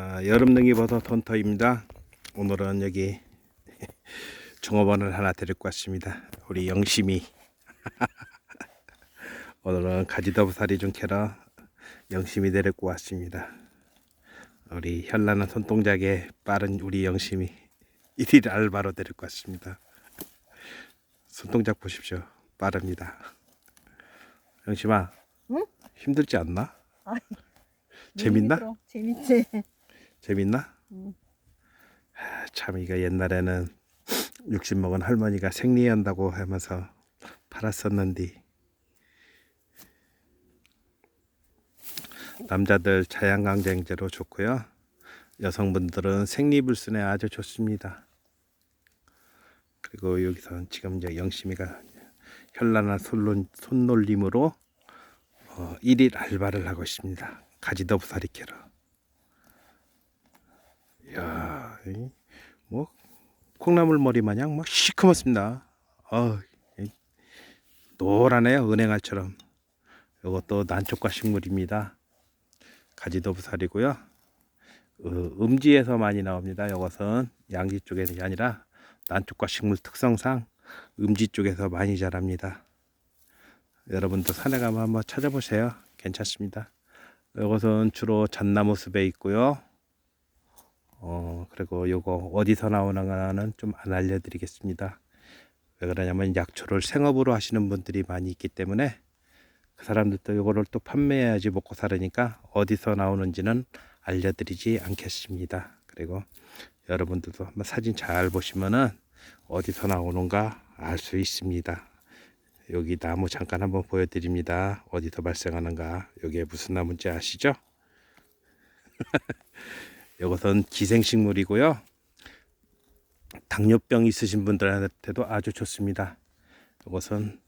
아, 여름 능이버섯 헌터입니다. 오늘은 여기 종업원을 하나 데리고 왔습니다. 우리 영심이. 오늘은 가지더부살이 좀 캐러 영심이 데리고 왔습니다. 우리 현란한 손동작에 빠른 우리 영심이 일일 알바로 데리고 왔습니다. 손동작 보십시오. 빠릅니다. 영심아, 응? 힘들지 않나? 아이, 재밌나? 재밌지. 재밌나? 응. 아, 참 이거 옛날에는 60 먹은 할머니가 생리한다고 하면서 팔았었는데. 남자들 자양강장제로 좋고요. 여성분들은 생리불순에 아주 좋습니다. 그리고 여기서 지금 이제 영심이가 현란한 손놀, 손놀림으로 어, 1일 알바를 하고 있습니다. 가지더 부사리 캐러 이, 뭐 콩나물 머리 마냥 막 시커멓습니다. 어, 이, 노란해요 은행알처럼. 이것도 난초과 식물입니다. 가지도 부살이고요. 어, 음지에서 많이 나옵니다. 이것은 양지 쪽이 아니라 난초과 식물 특성상 음지 쪽에서 많이 자랍니다. 여러분도 산에 가면 한번 찾아보세요. 괜찮습니다. 이것은 주로 잣나무 숲에 있고요. 어, 그리고 요거 어디서 나오는가는 좀 안 알려드리겠습니다. 왜 그러냐면 약초를 생업으로 하시는 분들이 많이 있기 때문에 그 사람들도 요거를 또 판매해야지 먹고 살으니까 어디서 나오는지는 알려드리지 않겠습니다. 그리고 여러분들도 한번 사진 잘 보시면은 어디서 나오는가 알 수 있습니다. 여기 나무 잠깐 한번 보여드립니다. 어디서 발생하는가. 여기에 무슨 나무인지 아시죠? 이것은 기생식물이고요. 당뇨병 있으신 분들한테도 아주 좋습니다. 이것은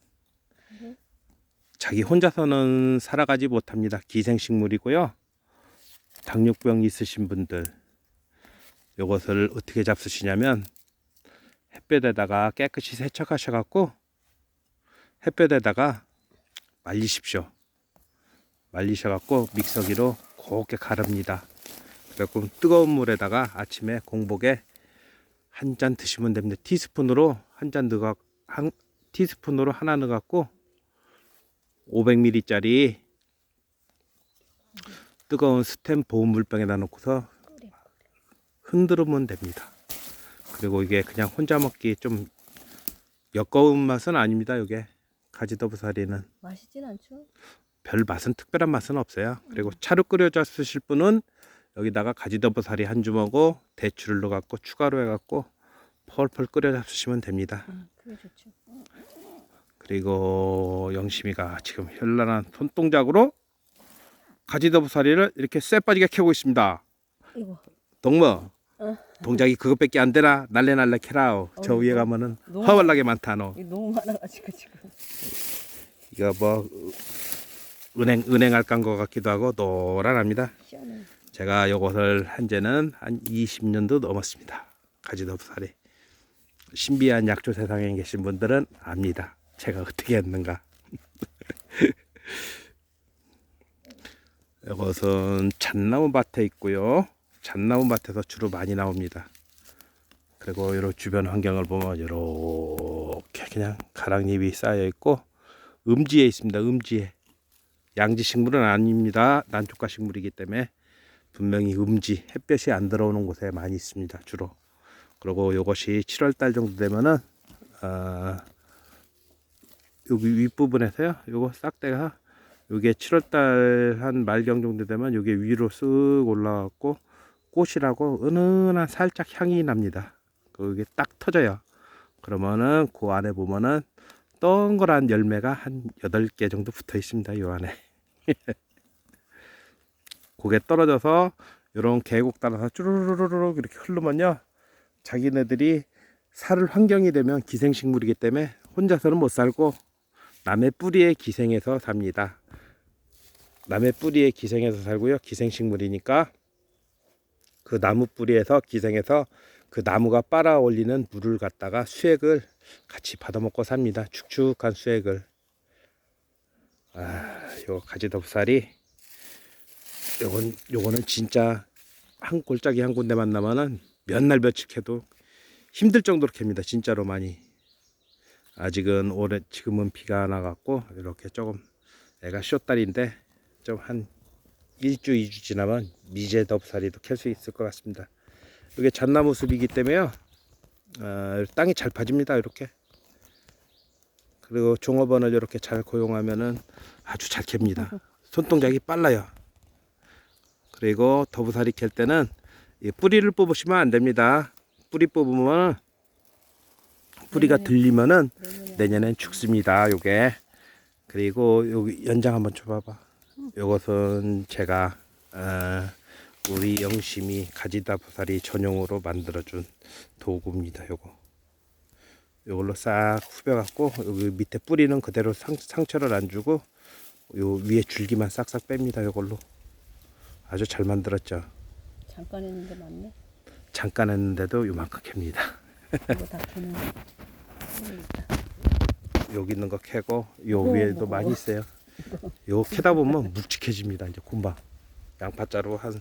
자기 혼자서는 살아가지 못합니다. 기생식물이고요. 당뇨병 있으신 분들 이것을 어떻게 잡수시냐면 햇볕에다가 깨끗이 세척하셔 갖고 햇볕에다가 말리십시오. 말리셔 갖고 믹서기로 곱게 가릅니다. 그래갖고 뜨거운 물에다가 아침에 공복에 한 잔 드시면 됩니다. 티스푼으로 한 잔 넣어 한 티스푼으로 하나 넣어 갖고 500ml짜리 뜨거운 스텐 보온 물병에다 놓고서 흔들으면 됩니다. 그리고 이게 그냥 혼자 먹기 좀 역거운 맛은 아닙니다. 이게 가지더부사리는 맛있진 않죠? 별 맛은 특별한 맛은 없어요. 그리고 차로 끓여져 쓰실 분은 여기다가 가지더부살이 한 주먹고 대추를 넣어갖고 추가로 해갖고 펄펄 끓여 잡수시면 됩니다. 그게 좋죠. 그리고 영심이가 지금 현란한 손동작으로 가지더부살이를 이렇게 쎄 빠지게 캐고 있습니다. 이거 동무 어. 동작이 그것밖에 안 되나 날래 날래 캐라오. 저 어, 위에 이거 가면은 허벌나게 많다 너. 너무 많아가지고 지금. 이거 뭐 은행 은행 알깐 것 같기도 하고 노란합니다. 시원해. 제가 요것을 한 지는 한 20년도 넘었습니다. 가지도부살이. 신비한 약초 세상에 계신 분들은 압니다. 제가 어떻게 했는가. 이것은 잣나무 밭에 있고요. 잣나무 밭에서 주로 많이 나옵니다. 그리고 이런 주변 환경을 보면 이렇게 그냥 가랑잎이 쌓여 있고 음지에 있습니다. 음지에 양지 식물은 아닙니다. 난초가 식물이기 때문에 분명히 음지 햇볕이 안 들어오는 곳에 많이 있습니다. 주로. 그리고 이것이 7월 달 정도 되면은 어, 여기 윗부분에서요. 요거 싹대가 요게 7월 달 한 말경 정도 되면 요게 위로 쓱 올라왔고 꽃이라고 은은한 살짝 향이 납니다. 그게 딱 터져요. 그러면은 그 안에 보면은 동그란 열매가 한 8개 정도 붙어 있습니다. 요 안에. 고개 떨어져서 이런 계곡 따라서 쭈루루루룩 이렇게 흐르면요. 자기네들이 살 환경이 되면 기생식물이기 때문에 혼자서는 못 살고 남의 뿌리에 기생해서 삽니다. 남의 뿌리에 기생해서 살고요. 기생식물이니까 그 나무 뿌리에서 기생해서 그 나무가 빨아 올리는 물을 갖다가 수액을 같이 받아먹고 삽니다. 축축한 수액을. 아, 요 가지도살이 요건 요거는 진짜 한 골짜기 한 군데 만 나면은 몇 날 며칠 캐도 힘들 정도로 캡니다. 진짜로 많이. 아직은 올해 지금은 비가 안 와갖고 이렇게 조금 애가 쇼딸인데 좀한 1주 2주 지나면 미제 덥사리도 캘 수 있을 것 같습니다. 이게 잣나무 숲이기 때문에요. 어, 땅이 잘 파집니다. 이렇게. 그리고 종업원을 이렇게 잘 고용하면은 아주 잘 캡니다. 손동작이 빨라요. 그리고 더부살이 캘 때는 이 뿌리를 뽑으시면 안 됩니다. 뿌리 뽑으면 뿌리가 네네. 들리면은 내년엔 죽습니다. 요게 그리고 여기 연장 한번 줘봐봐. 요것은 제가 어, 우리 영심이 가지다 부살이 전용으로 만들어준 도구입니다. 요거 요걸로 싹 후벼갖고 여기 밑에 뿌리는 그대로 상, 상처를 안 주고 요 위에 줄기만 싹싹 뺍니다. 요걸로 아주 잘 만들었죠. 잠깐 했는데 맞네. 잠깐 했는데도 요만큼 캡니다. 이거 다 캐는. 여기 있는 거 캐고 요 네, 위에도 뭐. 많이 있어요. 요 캐다 보면 묵직해집니다. 이제 금방 양파자루 한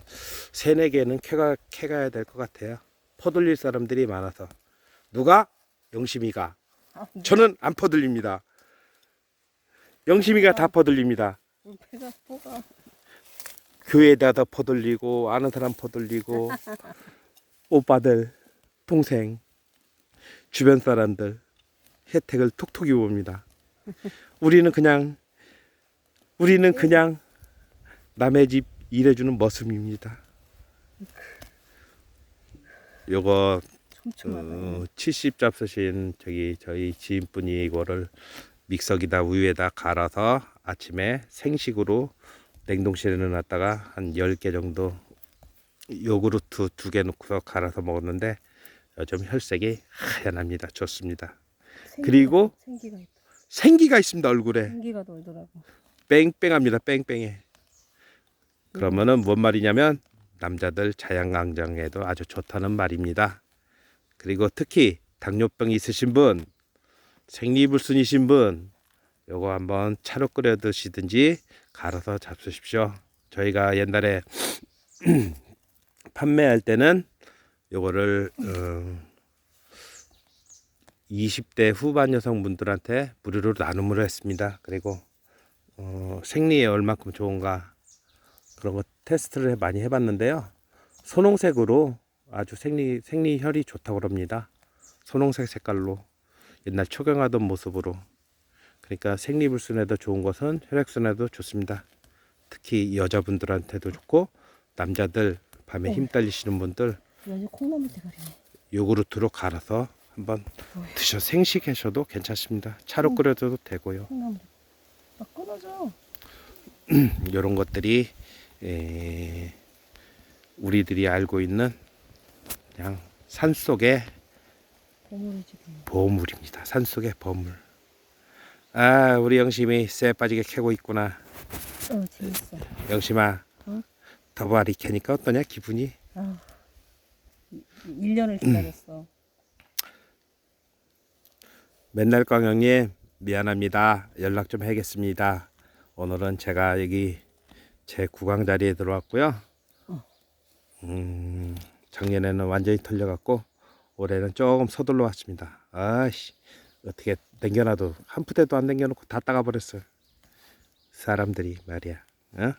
세네 개는 캐가 캐가야 될 것 같아요. 퍼들릴 사람들이 많아서 누가 영심이가 아, 저는 안 퍼들립니다. 영심이가 다 퍼들립니다. 배가 뭐가 교회에다 퍼들리고 아는 사람 퍼들리고 오빠들 동생 주변 사람들 혜택을 톡톡히 봅니다. 우리는 그냥 우리는 그냥 남의 집 일해주는 머슴입니다. 요거. 어, 70 잡수신 저기 저희 지인분이 이거를 믹서기다 우유에다 갈아서 아침에 생식으로 냉동실에 넣어놨다가 한 10개 정도 요구르트 두 개 넣고서 갈아서 먹었는데 요즘 혈색이 하얀합니다. 좋습니다. 생기가- 그리고 생기가. 생기가 있습니다. 얼굴에 생기가 돌더라고. 뺑뺑합니다. 뺑뺑해. 그러면은 뭔 말이냐면 남자들 자양강장에도 아주 좋다는 말입니다. 그리고 특히 당뇨병 있으신 분, 생리불순이신 분, 요거 한번 차로 끓여 드시든지 갈아서 잡수십시오. 저희가 옛날에 판매할 때는 요거를 어, 20대 후반 여성분들한테 무료로 나눔을 했습니다. 그리고 어, 생리에 얼마큼 좋은가 그런 거 테스트를 많이 해봤는데요. 선홍색으로 아주 생리 생리혈이 좋다고 그럽니다. 선홍색 색깔로 옛날 초경하던 모습으로 그러니까 생리불순에도 좋은 것은 혈액순에도 좋습니다. 특히 여자분들한테도 좋고 남자들 밤에 힘 딸리시는 분들 여기 콩나물 대가리네. 요구르트로 갈아서 한번. 드셔 생식하셔도 괜찮습니다. 차로 끓여도 되고요. 콩나물. 아 끊어져. 이런 것들이 에, 우리들이 알고 있는 그냥 산 속의 보물이 지금. 보물입니다. 산 속의 보물. 아, 우리 영심이 쇠 빠지게 캐고 있구나. 어 재밌어. 영심아, 응? 더바리 캐니까 어떠냐 기분이? 아 1년을 기다렸어. 맨날 광영님 미안합니다. 연락 좀 해야겠습니다. 오늘은 제가 여기 제 구강 자리에 들어왔고요. 어. 음, 작년에는 완전히 털려갖고 올해는 조금 서둘러 왔습니다. 아씨 어떻게 남겨놔도 한 푸대도 안 남겨놓고 다 따가버렸어요. 사람들이 말이야. 어?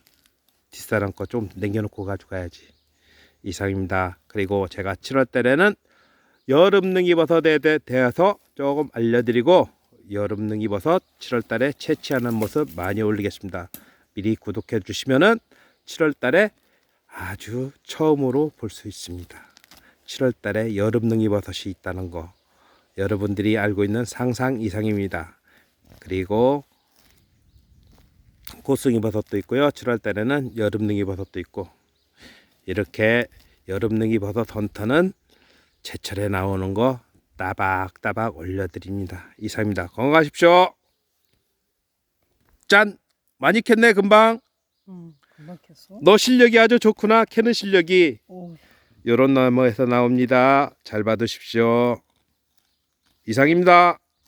뒷사람 거 좀 남겨놓고 가져가야지. 이상입니다. 그리고 제가 7월 달에는 여름 능이 버섯에 대- 대해서 조금 알려드리고 여름 능이 버섯 7월 달에 채취하는 모습 많이 올리겠습니다. 미리 구독해 주시면은 7월 달에 아주 처음으로 볼 수 있습니다. 7월 달에 여름 능이 버섯이 있다는 거 여러분들이 알고 있는 상상 이상입니다. 그리고 고승이버섯도 있고요. 7월 달에는 여름 능이 버섯도 있고 이렇게 여름 능이 버섯 헌터는 제철에 나오는 거 따박따박 올려드립니다. 이상입니다. 건강하십시오. 짠! 많이 캤네 금방. 너 실력이 아주 좋구나. 캐는 실력이 오 요런 나무에서 나옵니다. 잘 받으십시오. 이상입니다.